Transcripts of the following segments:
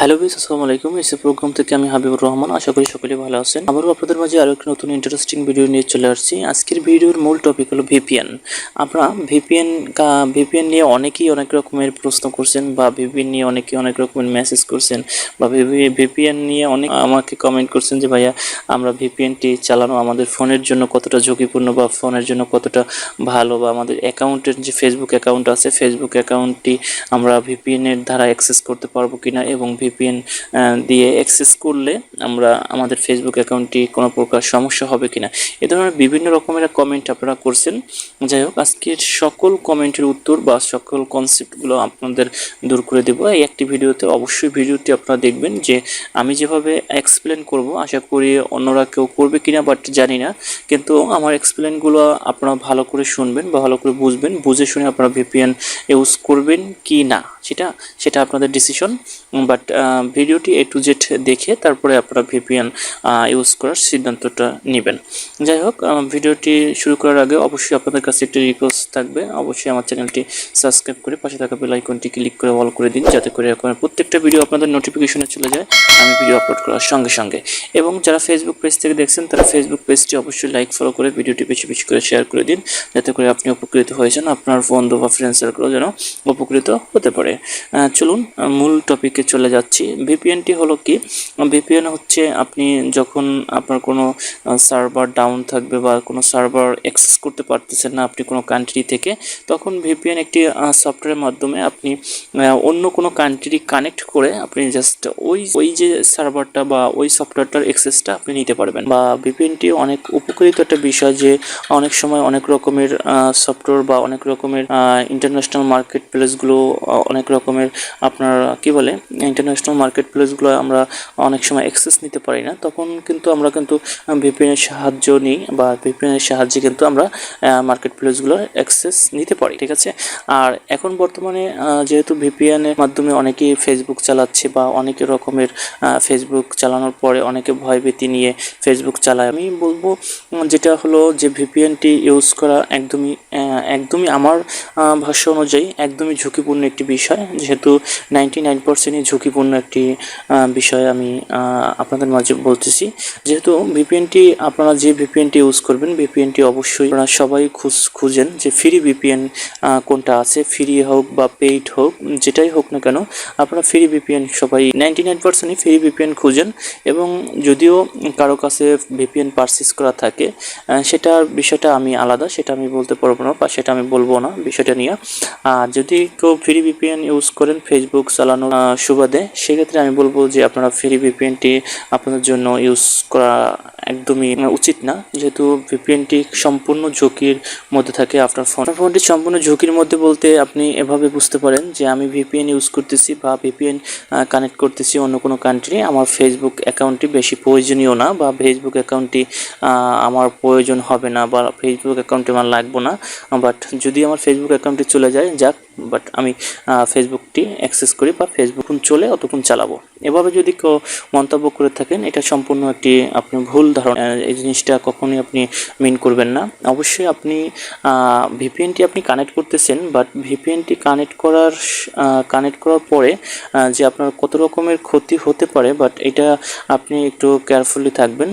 Hello বিস আসসালামু আলাইকুম। এসে প্রোগ্রাম থেকে আমি হাবিবুর রহমান, আশা করি সকলে ভালো আছেন। আবারও আপনাদের মাঝে আরও একটি নতুন ইন্টারেস্টিং ভিডিও নিয়ে চলে আসছি। আজকের ভিডিওর মূল টপিক হলো ভিপিএন আমরা ভিপিএন ভিপিএন নিয়ে অনেকেই অনেক রকমের প্রশ্ন করছেন বা ভিপিএন নিয়ে অনেকেই অনেক রকমের মেসেজ করছেন বা ভিপিএন নিয়ে অনেক আমাকে কমেন্ট করছেন যে, ভাইয়া, আমরা ভিপিএনটি চালানো আমাদের ফোনের জন্য কতটা ঝুঁকিপূর্ণ বা ফোনের জন্য কতটা ভালো বা আমাদের অ্যাকাউন্টের যে ফেসবুক অ্যাকাউন্ট আছে ফেসবুক অ্যাকাউন্টটি আমরা ভিপিএনের দ্বারা অ্যাক্সেস করতে পারব কিনা এবং ভিপিএন দিয়ে অ্যাক্সেস করলে আমরা আমাদের ফেসবুক অ্যাকাউন্টটি কোনো প্রকার সমস্যা হবে কিনা। এ ধরনের বিভিন্ন রকমের কমেন্ট আপনারা করছেন। যাই হোক, আজকের সকল কমেন্টের উত্তর বা সকল কনসেপ্টগুলো আপনাদের দূর করে দেবো। এই একটি ভিডিওতে অবশ্যই ভিডিওটি আপনারা দেখবেন যে আমি যেভাবে এক্সপ্লেন করব, আশা করি অন্যরা কেউ করবে কিনা বাট জানি না। কিন্তু আমার এক্সপ্লেনগুলো আপনারা ভালো করে শুনবেন বা ভালো করে বুঝবেন, বুঝে শুনে আপনারা ভিপিএন ইউজ করবেন কি না সেটা সেটা আপনাদের ডিসিশন বাট ভিডিওটি এ টু জেড দেখে তারপরে আপনারা ভিপিএন ইউজ করার সিদ্ধান্তটা নেবেন। যাই হোক ভিডিওটি শুরু করার আগে অবশ্যই আপনাদের কাছে একটি রিকোয়েস্ট থাকবে। অবশ্যই আমার চ্যানেলটি সাবস্ক্রাইব করে পাশে থাকা বেল আইকনটি ক্লিক করে অল করে দিন, যাতে করে এরকম প্রত্যেকটা ভিডিও আপনাদের নোটিফিকেশনে চলে যায়, আমি ভিডিও আপলোড করার সঙ্গে সঙ্গে। এবং যারা ফেসবুক পেজ থেকে দেখছেন, তারা ফেসবুক পেজটি অবশ্যই লাইক ফলো করে ভিডিওটি বেশি বেশি করে শেয়ার করে দিন, যাতে করে আপনি উপকৃত হয়েছেন আপনার বন্ধু বা ফ্রেন্ড সার্কেলও যেন উপকৃত হতে পারে। আহ, চলুন মূল টপিকে চলে যাচ্ছি। ভিপিএনটি হলো কি? ভিপিএন হচ্ছে আপনি যখন আপনার কোনো সার্ভার ডাউন থাকবে বা কোনো সার্ভার অ্যাক্সেস করতে পারতেছেন না আপনি কোনো কান্ট্রি থেকে তখন ভিপিএন একটি সফটওয়্যারের মাধ্যমে আপনি অন্য কোনো কান্ট্রি কানেক্ট করে আপনি জাস্ট ওই ওই যে সার্ভারটা বা ওই সফটওয়্যারটার অ্যাক্সেসটা আপনি নিতে পারবেন। বা ভিপিএনটি অনেক উপকৃত একটা বিষয় যে অনেক সময় অনেক রকমের সফটওয়্যার বা অনেক রকমের ইন্টারন্যাশনাল মার্কেট প্লেসগুলো অনেক রকমের আপনার, কি বলে ইন্টারন্যাশনাল মার্কেট প্লেসগুলো আমরা অনেক সময় অ্যাক্সেস নিতে পারি না। তখন কিন্তু আমরা কিন্তু ভিপিএনের সাহায্য নিই বা ভিপিএনের সাহায্যে কিন্তু আমরা মার্কেট প্লেসগুলোর অ্যাক্সেস নিতে পারি, ঠিক আছে? আর এখন বর্তমানে যেহেতু ভিপিএন এর মাধ্যমে অনেকেই ফেসবুক চালাচ্ছে বা অনেক রকমের ফেসবুক চালানোর পরে অনেকে ভয়ভীতি নিয়ে ফেসবুক চালায়। আমি বলব যেটা হলো যে ভিপিএনটি ইউজ করা একদমই একদমই আমার ভাষ্য অনুযায়ী একদমই ঝুঁকিপূর্ণ একটি বিষয়। যেহেতু নাইনটি নাইন পার্সেন্টই ঝুঁকিপূর্ণ একটি বিষয় আমি আপনাদের মাঝে বলতেছি। যেহেতু ভিপিএনটি আপনারা যে ভিপিএনটি ইউজ করবেন ভিপিএনটি অবশ্যই আপনারা সবাই খুঁজ, খুঁজেন যে ফ্রি ভিপিএন কোনটা আছে। ফ্রি হোক বা পেইড হোক, যেটাই হোক না কেন, আপনারা ফ্রি ভিপিএন সবাই নাইনটি নাইন পার্সেন্টই ফ্রি ভিপিএন খুঁজেন এবং যদিও কারও কাছে ভিপিএন পারচেস করা থাকে সেটার বিষয়টা আমি আলাদা, সেটা আমি বলতে পারব না বা সেটা আমি বলব না বিষয়টা নিয়ে। আর যদি কেউ ফ্রি ভিপিএন ইউজ করেন ফেসবুক চালানোর সুবাদে, সেক্ষেত্রে আমি বলব যে আপনারা ফ্রি ভিপিএনটি আপনাদের জন্য ইউজ করা একদমই উচিত না। যেহেতু ভিপিএনটি সম্পূর্ণ ঝুঁকির মধ্যে থাকে আপনার ফোন ফোনটি সম্পূর্ণ ঝুঁকির মধ্যে বলতে আপনি এভাবে বুঝতে পারেন যে আমি ভিপিএন ইউজ করতেছি বা ভিপিএন কানেক্ট করতেছি অন্য কোনো কান্ট্রি আমার ফেসবুক অ্যাকাউন্টটি বেশি প্রয়োজনীয় না বা ফেসবুক অ্যাকাউন্টটি আমার প্রয়োজন হবে না বা ফেসবুক অ্যাকাউন্টটি আমার লাগবে না। বাট যদি আমার ফেসবুক অ্যাকাউন্টে চলে যায়, যাক বাট আমি ফেসবুকটি অ্যাক্সেস করি বা ফেসবুক চলে অতক্ষণ চালাবো। এভাবে যদি কেউ মন্তব্য করে থাকেন, এটা সম্পূর্ণ একটি, আপনি ভুল ধারণা এই জিনিসটা কখনোই আপনি মিন করবেন না। অবশ্যই আপনি ভিপিএনটি আপনি কানেক্ট করতেছেন বাট ভিপিএনটি কানেক্ট করার কানেক্ট করার পরে যে আপনার কত রকমের ক্ষতি হতে পারে বাট এটা আপনি একটু কেয়ারফুলি থাকবেন।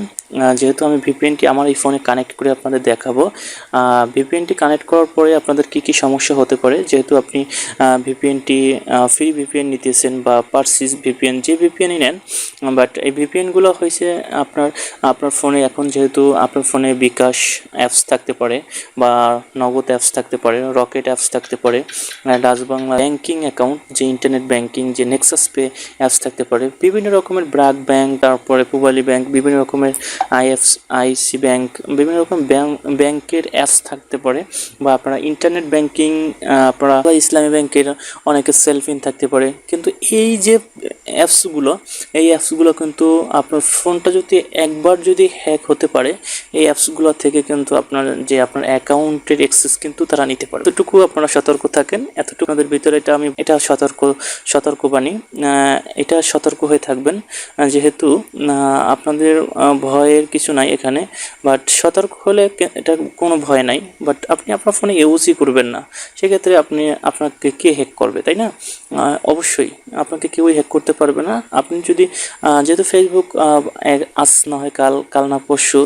যেহেতু আমি ভিপিএনটি আমার এই ফোনে কানেক্ট করে আপনাদের দেখাবো ভিপিএনটি কানেক্ট করার পরে আপনাদের কি কি সমস্যা হতে পারে? যেহেতু আপনি ভিপিএনটি ফ্রি ভিপিএন নিতেছেন বা পারসিস ভিপিএন যে ভিপিএনই নেন বাট এই ভিপিএনগুলো হয়েছে আপনার আপনার ফোনে এখন যেহেতু আপনার ফোনে বিকাশ অ্যাপস থাকতে পারে বা নগদ অ্যাপস থাকতে পারে, রকেট অ্যাপস থাকতে পারে ডাচবাংলা ব্যাংকিং অ্যাকাউন্ট যে ইন্টারনেট ব্যাংকিং যে নেক্সাস পে অ্যাপস থাকতে পারে, বিভিন্ন রকমের ব্রাক ব্যাংক, তারপরে পুবালি ব্যাংক, বিভিন্ন রকমের আইএফস, আইসি ব্যাংক, বিভিন্ন রকম ব্যাংক ব্যাংকের অ্যাপস থাকতে পারে বা আপনারা ইন্টারনেট ব্যাংকিং আপনারা ইসলামী ব্যাংকের অনেকের সেলফিন থাকতে পারে। কিন্তু এই যে অ্যাপসগুলো এই অ্যাপসগুলো কিন্তু আপনার ফোনটা যদি একবার যদি হ্যাক হতে পারে, এই অ্যাপসগুলো থেকে কিন্তু আপনার যে আপনার অ্যাকাউন্টের অ্যাক্সেস কিন্তু তারা নিতে পারে। এতটুকু আপনারা সতর্ক থাকেন, এতটুকু আপনাদের ভিতরে এটা আমি, এটা সতর্ক সতর্কবাণী এটা সতর্ক হয়ে থাকবেন। যেহেতু আপনাদের ভয় ভয়ের কিছু নাই এখানে বাট সতর্ক হলে এটা কোনো ভয় নাই বাট আপনি আপনার ফোনে ইউজই করবেন না। সেক্ষেত্রে আপনি, আপনাকে কে হ্যাক করবে, তাই না? অবশ্যই, আপনাকে কেউই হ্যাক করতে পারবে না। আপনি যদি যেহেতু ফেসবুক আজ না হয় কাল কাল না পরশু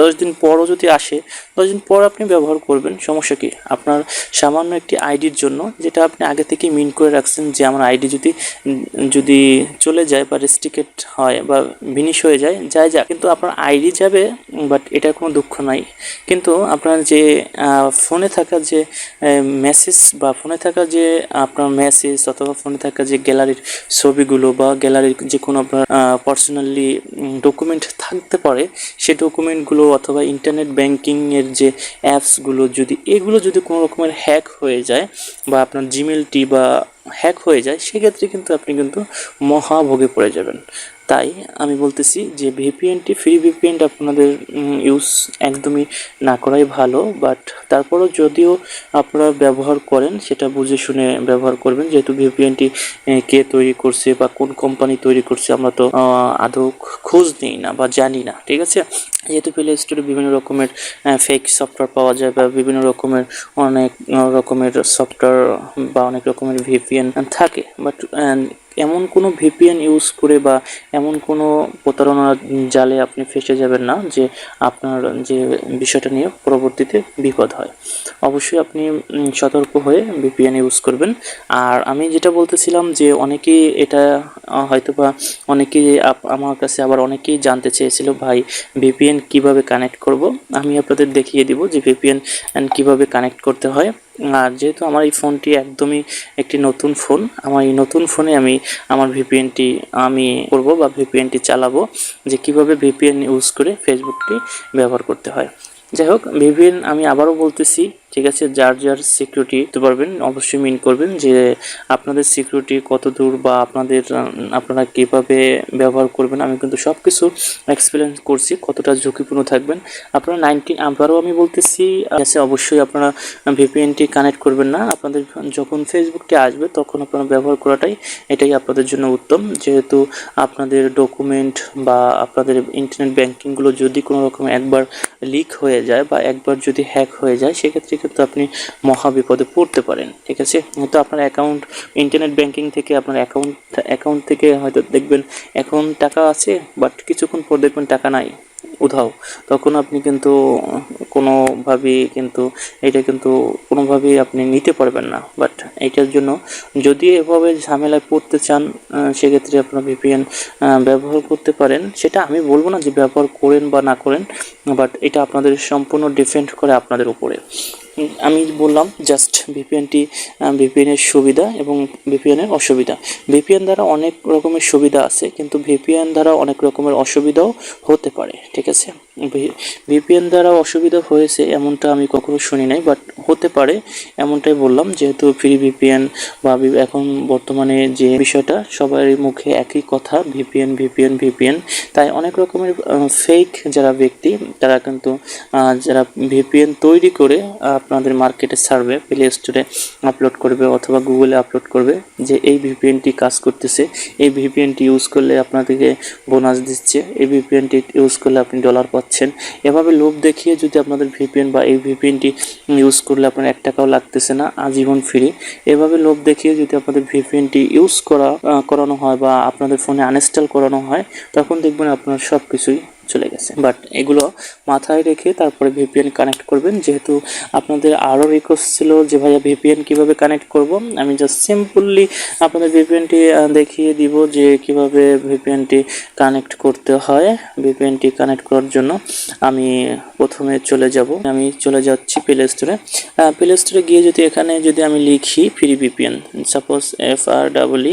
দশ দিন পরও যদি আসে, দশ দিন পর আপনি ব্যবহার করবেন, সমস্যা কি? আপনার সামান্য একটি আইডির জন্য, যেটা আপনি আগে থেকে মিন করে রাখছেন যে আমার আইডি যদি যদি চলে যায় বা রেস্ট্রিকেট হয় বা ভিনিশ হয়ে যায় যায় যা কিন্তু আপনার আইডি যাবে বাট এটা কোনো দুঃখ নাই। কিন্তু আপনার যে ফোনে থাকা যে মেসেজ বা ফোনে থাকা যে, আপনার মেসেজ অথবা ফোনে থাকা যে গ্যালারির ছবিগুলো বা গ্যালারির যে কোনো আপনার পার্সোনালি ডকুমেন্ট থাকতে পারে, সেই ডকুমেন্টগুলো অথবা ইন্টারনেট ব্যাংকিংয়ের যে অ্যাপসগুলো যদি, এগুলো যদি কোনো রকমের হ্যাক হয়ে যায় বা আপনার জিমেলটি বা হ্যাক হয়ে যায়, সেক্ষেত্রে কিন্তু আপনি কিন্তু মহাভোগে পড়ে যাবেন। তাই আমি বলতেছি যে ভিপিএনটি ফ্রি ভিপিএনটা আপনাদের ইউজ একদমই না করাই ভালো বাট তারপরও যদিও আপনারা ব্যবহার করেন, সেটা বুঝে শুনে ব্যবহার করবেন, যেহেতু ভিপিএনটি কে তৈরি করছে বা কোন কোম্পানি তৈরি করছে আমরা তো আদৌ খোঁজ নেই না বা জানি না, ঠিক আছে? যেহেতু প্লে স্টোরে বিভিন্ন রকমের ফেক সফটওয়্যার পাওয়া যায় বা বিভিন্ন রকমের, অনেক রকমের সফটওয়্যার বা অনেক রকমের ভিপিএন থাকে বাট এমন কোনো ভিপিএন ইউজ করে বা এমন কোনো প্রতারণার জালে আপনি ফেসে যাবেন না যে আপনার যে বিষয়টা নিয়ে পরবর্তীতে বিপদ হয়। অবশ্যই আপনি সতর্ক হয়ে ভিপিএন ইউজ করবেন। আর আমি যেটা বলতেছিলাম যে অনেকেই এটা হয়তো বা অনেকেই আমার কাছে আবার অনেকেই জানতে চেয়েছিল, ভাই ভিপিএন কীভাবে কানেক্ট করব? আমি আপনাদের দেখিয়ে দিব যে ভিপিএন কীভাবে কানেক্ট করতে হয়। আর যেহেতু আমার এই ফোনটি একদমই একটি নতুন ফোন আমার এই নতুন ফোনে আমি আমার ভিপিএনটি আমি করব বা ভিপিএনটি চালাবো যে কীভাবে ভিপিএন ইউজ করে ফেসবুকটি ব্যবহার করতে হয়। যাই হোক ভিপিএন আমি আবারও বলতেছি ঠিক আছে, যার যার সিকিউরিটি দিতে পারবেন, অবশ্যই মিন করবেন যে আপনাদের সিকিউরিটি কত দূর বা আপনাদের, আপনারা কীভাবে ব্যবহার করবেন, আমি কিন্তু সব কিছু এক্সপিরিয়েন্স করছি, কতটা ঝুঁকিপূর্ণ থাকবেন। আপনারা নাইনটিন আবারও আমি বলতেছি আছে, অবশ্যই আপনারা ভিপিএনটি কানেক্ট করবেন না। আপনাদের যখন ফেসবুকটি আসবে, তখন আপনারা ব্যবহার করাটাই এটাই আপনাদের জন্য উত্তম। যেহেতু আপনাদের ডকুমেন্ট বা আপনাদের ইন্টারনেট ব্যাংকিংগুলো যদি কোনো রকম একবার লিক হয়ে যায় বা একবার যদি হ্যাক হয়ে যায়, সেক্ষেত্রে কিন্তু আপনি মহা বিপদে পড়তে পারেন, ঠিক আছে? হয়তো আপনার অ্যাকাউন্ট ইন্টারনেট ব্যাংকিং থেকে আপনার অ্যাকাউন্ট অ্যাকাউন্ট থেকে হয়তো দেখবেন এখন টাকা আছে বাট কিছুক্ষণ পর দেখবেন টাকা নাই। উধাও। তখন আপনি কিন্তু, কোনোভাবেই কিন্তু, এটা কিন্তু কোনোভাবেই আপনি নিতে পারবেন না। বাট এটার জন্য যদি এভাবে ঝামেলায় পড়তে চান সেক্ষেত্রে আপনার ভিপিএন ব্যবহার করতে পারেন। সেটা আমি বলব না যে ব্যবহার করেন বা না করেন বাট এটা আপনাদের সম্পূর্ণ ডিপেন্ড করে আপনাদের উপরে। আমি বললাম জাস্ট ভিপিএনটি ভিপিএনের সুবিধা এবং ভিপিএনের অসুবিধা। ভিপিএন দ্বারা অনেক রকমের সুবিধা আছে, কিন্তু ভিপিএন দ্বারা অনেক রকমের অসুবিধাও হতে পারে। ঠিক আছে? ভিপিএন দ্বারা অসুবিধা হয়েছে, এমনটা আমি কখনো শুনি নাই বাট হতে পারে, এমনটাই বললাম, যেহেতু ফ্রি ভিপিএন বা এখন বর্তমানে যে বিষয়টা, সবার মুখে একই কথা ভিপিএন ভিপিএন ভিপিএন তাই অনেক রকমের ফেক যারা ব্যক্তি, তারা কিন্তু যারা ভিপিএন তৈরি করে আপনাদের মার্কেটে ছাড়বে প্লে স্টোরে আপলোড করবে অথবা গুগলে আপলোড করবে, যে এই ভিপিএনটি কাজ করতেছে, এই ভিপিএনটি ইউজ করলে আপনাদেরকে বোনাস দিচ্ছে, এই ভিপিএনটি ইউজ করলে আপনি ডলার পাচ্ছেন। এভাবে লোভ দেখিয়ে যদি আপনাদের ভিপিএন বা এই ভিপিএনটি ইউজ করলে আপনার এক টাকাও লাগতেছে না, আজীবন ফ্রি এভাবে লোভ দেখিয়ে যদি আপনাদের ভিপিএনটি ইউজ করা করানো হয় বা আপনাদের ফোনে আনইনস্টল করানো হয়, তখন দেখবেন আপনার সব কিছুই চলে গেছে। বাট এগুলো মাথায় রেখে তারপরে ভিপিএন কানেক্ট করবেন। যেহেতু আপনাদের আরও রিকোয়েস্ট ছিল যে, ভাইয়া ভিপিএন কীভাবে কানেক্ট করব? আমি জাস্ট সিম্পলি আপনাদের ভিপিএনটি দেখিয়ে দিব যে, কীভাবে ভিপিএনটি কানেক্ট করতে হয়। ভিপিএনটি কানেক্ট করার জন্য আমি প্রথমে চলে যাব। আমি চলে যাচ্ছি প্লে স্টোরে প্লে স্টোরে গিয়ে যদি এখানে যদি আমি লিখি free VPN suppose F R double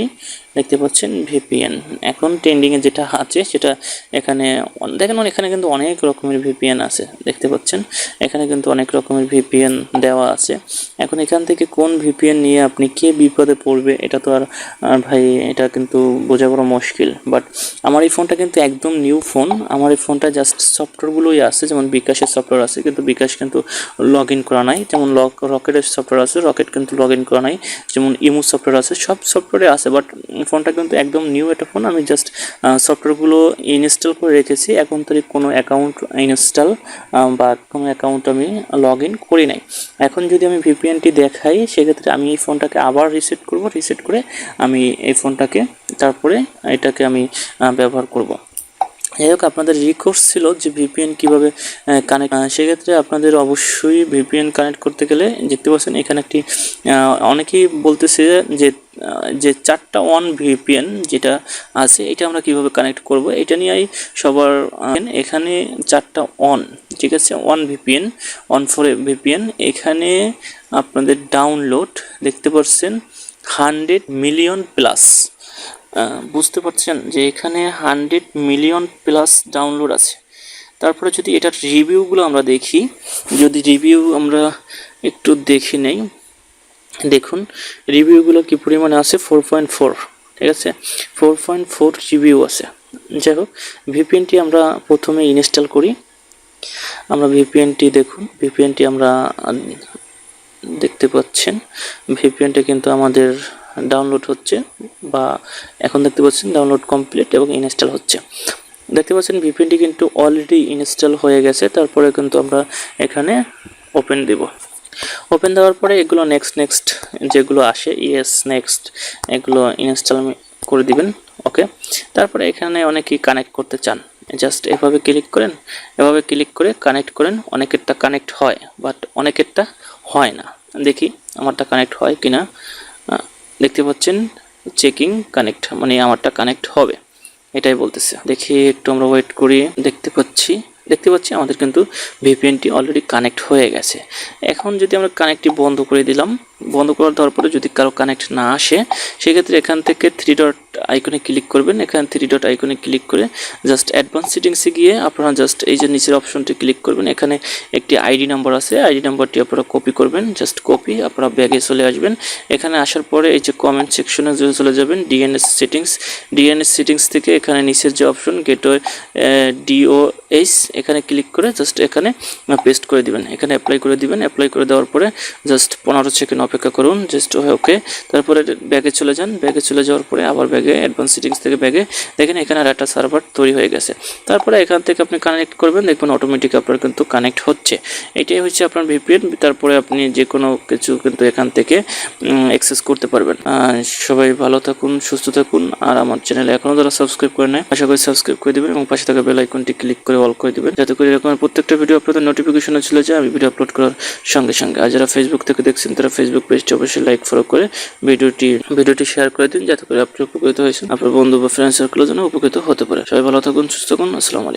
দেখতে পাচ্ছেন ভিপিএন এখন ট্রেন্ডিংয়ে যেটা আছে, সেটা এখানে দেখেন এখানে কিন্তু অনেক রকমের ভিপিএন আছে, দেখতে পাচ্ছেন? এখানে কিন্তু অনেক রকমের ভিপিএন দেওয়া আছে। এখন এখান থেকে কোন ভিপিএন নিয়ে আপনি কে বিপদে পড়বে, এটা তো আর ভাই, এটা কিন্তু বোঝা বড় মুশকিল। বাট আমার এই ফোনটা কিন্তু একদম নিউ ফোন আমার এই ফোনটা জাস্ট সফটওয়্যারগুলোই আছে, যেমন বিকাশের সফটওয়্যার আছে, কিন্তু বিকাশ কিন্তু লগ ইন করা নাই। যেমন লক রকেটের সফটওয়্যার আছে, রকেট কিন্তু লগ ইন করা নাই। যেমন ইমো সফটওয়্যার আছে, সব সফটওয়্যারে আছে। বাট ফোনটা কিন্তু একদম নিউ একটা ফোন আমি জাস্ট সফটওয়্যারগুলো ইনস্টল করে রেখেছি। এখন তারিখ কোনো অ্যাকাউন্ট ইনস্টল বা কোনো অ্যাকাউন্ট আমি লগ ইন করি নাই। এখন যদি আমি ভিপিএনটি দেখাই, সেক্ষেত্রে আমি এই ফোনটাকে আবার রিসেট করব রিসেট করে আমি এই ফোনটাকে তারপরে এটাকে আমি ব্যবহার করব। যাই হোক, আপনাদের রিকোর্স ছিল যে ভিপিএন কীভাবে কানেক্ট সেক্ষেত্রে আপনাদের অবশ্যই ভিপিএন কানেক্ট করতে গেলে দেখতে পাচ্ছেন এখানে একটি অনেকেই বলতেছে যে যে চারটা ওয়ান ভিপিএন যেটা আছে, এটা আমরা কীভাবে কানেক্ট করব? এটা নিয়েই সবার এখানে চারটা অন ঠিক আছে? One VPN on four VPN এখানে আপনাদের ডাউনলোড দেখতে পাচ্ছেন হান্ড্রেড মিলিয়ন প্লাস বুঝতে পারছেন যে এখানে হান্ড্রেড মিলিয়ন প্লাস ডাউনলোড আছে। তারপরে যদি এটার রিভিউগুলো আমরা দেখি, যদি রিভিউ আমরা একটু দেখে নেই, দেখুন, রিভিউগুলো কি পরিমাণে আছে? ফোর পয়েন্ট ফোর, ঠিক আছে? ফোর পয়েন্ট ফোর রিভিউ আছে। যাই হোক, ভিপিএনটি আমরা প্রথমে ইনস্টল করি। আমরা ভিপিএনটি দেখুন, ভিপিএনটি আমরা দেখতে পাচ্ছেন। ভিপিএনটা কিন্তু আমাদের ডাউনলোড হচ্ছে বা এখন দেখতে পাচ্ছেন ডাউনলোড কমপ্লিট এবং ইনস্টল হচ্ছে। দেখতে পাচ্ছেন ভিপিএনটি কিন্তু অলরেডি ইনস্টল হয়ে গেছে, তারপরে কিন্তু আমরা এখানে ওপেন দেব। ওপেন দেওয়ার পরে এগুলো নেক্সট নেক্সট যেগুলো আসে ইয়েস নেক্সট এগুলো ইনস্টল করে দিবেন ওকে তারপরে এখানে অনেকেই কানেক্ট করতে চান। জাস্ট এভাবে ক্লিক করেন, এভাবে ক্লিক করে কানেক্ট করেন, অনেকেরটা কানেক্ট হয় বাট অনেকেরটা হয় না। দেখি, আমারটা কানেক্ট হয় কিনা। দেখতে পাচ্ছেন চেকিং কানেক্ট মানে আমারটা কানেক্ট হবে। এটাই বলতেছে। দেখি একটু আমরা ওয়েট করি। দেখতে পাচ্ছি দেখতে পাচ্ছি আমাদের কিন্তু ভিপিএনটি অলরেডি কানেক্ট হয়ে গেছে। এখন যদি আমরা কানেক্টটি বন্ধ করে দিলাম বন্ধ করে দেওয়ার পরে যদি কারও কানেক্ট না আসে, সেক্ষেত্রে এখান থেকে থ্রি ডট আইকনে ক্লিক করবেন। এখানে থ্রি ডট আইকনে ক্লিক করে জাস্ট অ্যাডভান্স সেটিংসে গিয়ে আপনারা জাস্ট এই যে নিচের অপশনটি ক্লিক করবেন। এখানে একটি আইডি নাম্বার আছে। আইডি নাম্বারটি আপনারা কপি করবেন। জাস্ট কপি আপনারা ব্যাগে চলে আসবেন। এখানে আসার পরে এই যে কমেন্ট সেকশনে চলে যাবেন ডিএনএস সেটিংস ডিএনএস সেটিংস থেকে এখানে নিচের যে অপশন গেটওয়ে ডিওএস এখানে ক্লিক করে জাস্ট এখানে পেস্ট করে দিবেন। এখানে অ্যাপ্লাই করে দিবেন। অ্যাপ্লাই করে দেওয়ার পরে জাস্ট পনেরো সেকেন্ড অপেক্ষা করুন জাস্ট ওকে। তারপরে ব্যাগে চলে যান। ব্যাগে চলে যাওয়ার পরে আবার ব্যাগে অ্যাডভান্স সেটিংস থেকে ব্যাগে দেখেন এখানে আর একটা সার্ভার তৈরি হয়ে গেছে। তারপরে এখান থেকে আপনি কানেক্ট করবেন, দেখবেন অটোমেটিক আপনার কিন্তু কানেক্ট হচ্ছে। এটাই হচ্ছে আপনার ভিপিএন তারপরে আপনি যে কোনো কিছু কিন্তু এখান থেকে অ্যাক্সেস করতে পারবেন। সবাই ভালো থাকুন, সুস্থ থাকুন, আর আমার চ্যানেলে এখনও যারা সাবস্ক্রাইব করে নেয় আশা করি সাবস্ক্রাইব করে দেবেন এবং পাশে থাকা বেল আইকনটি ক্লিক করে অল করে দেবেন। যাতে করে এরকম প্রত্যেকটা ভিডিও আপনাদের নোটিফিকেশনে চলে যায়, আমি ভিডিও আপলোড করার সঙ্গে সঙ্গে। আর যারা ফেসবুক থেকে দেখছেন, তারা ফেসবুক পেজটি অবশ্যই লাইক ফলো করে ভিডিওটি ভিডিওটি শেয়ার করে দিন, যাতে করে আপনি উপকৃত হয়েছেন আপনার বন্ধু বা ফ্রেন্ড সার্কেলের জন্য উপকৃত হতে পারে। সবাই ভালো থাকুন, সুস্থ থাকুন, আসসালামু আলাইকুম।